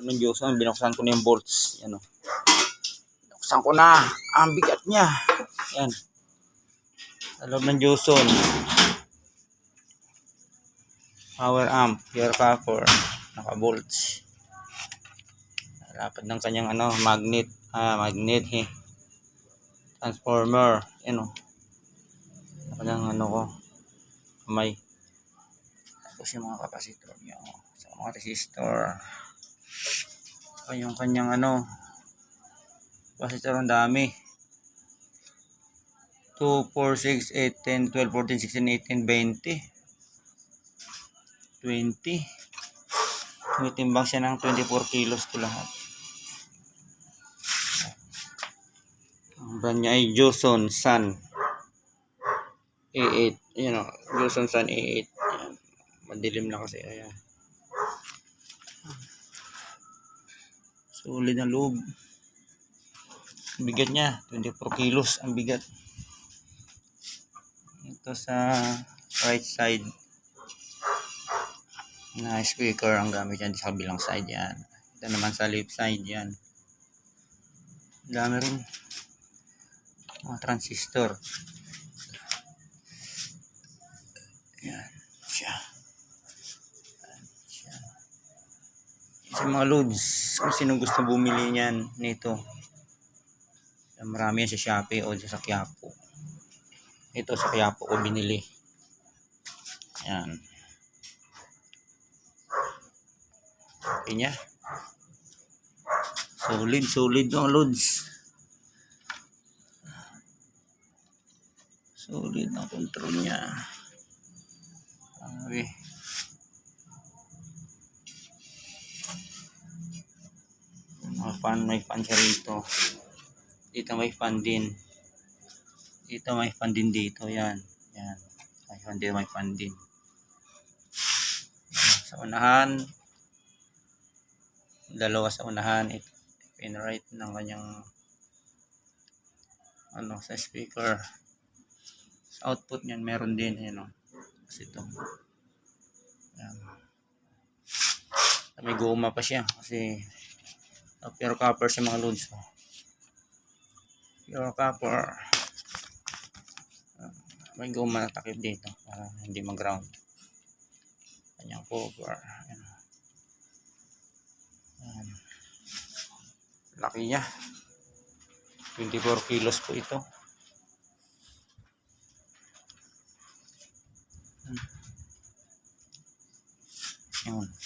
ng Diyos, ang binuksan ko na yung bolts. Yan o. Binuksan ko na. Ang bigat niya. Yan. Sa loob ng Joson. Power amp, pure copper, naka-bolts. Lapad ng kanyang ano, magnet, ah, magnet eh. Transformer, yan o. Lapad ng ano ko, kamay. Tapos yung mga kapasitor niya, oh. sa mga resistor. Saka yung kanyang ano, kapasitor ang dami. 2, 4, 6, 8, 10, 12, 14, 16, 18, 20. 20. Tumitimbang siya ng 24 kilos to lahat. Ang brand niya ay Joson Sun A8. Ayan o, Joson Sun A8. Ayan. Madilim na kasi. Ayan. Solid na loob. Bigat niya, 24 kilos ang bigat. Ito sa right side na speaker ang gamit yan sa kabilang side yan. Ito naman sa left side yan. Dami rin. Mga transistor. Yan. Siya. Yan siya. Yan sa mga loads. Kung sino gusto bumili niyan nito. Marami yan sa Shopee o sa Quiapo. Ito sa Quiapo ko binili. Yan. Okay niya. Solid, solid mga loads. Solid ang control niya. Okay. Mga fan, may fan siya rito. Dito may fan din. Dito may fan din dito. Yan. Yan. May fan din, may fan din. Sa unahan, dalawa sa unahan it pin right ng kanyang ano sa speaker sa output niyan meron din ano kasi ito yan may goma pa siya kasi Uh, pure copper si mga lods. Pure copper. Uh, may goma na takip dito para hindi mag-ground. Kanyang cover. Ayan. Um, laki niya. 24 kilos po ito. Hmm. Ayan.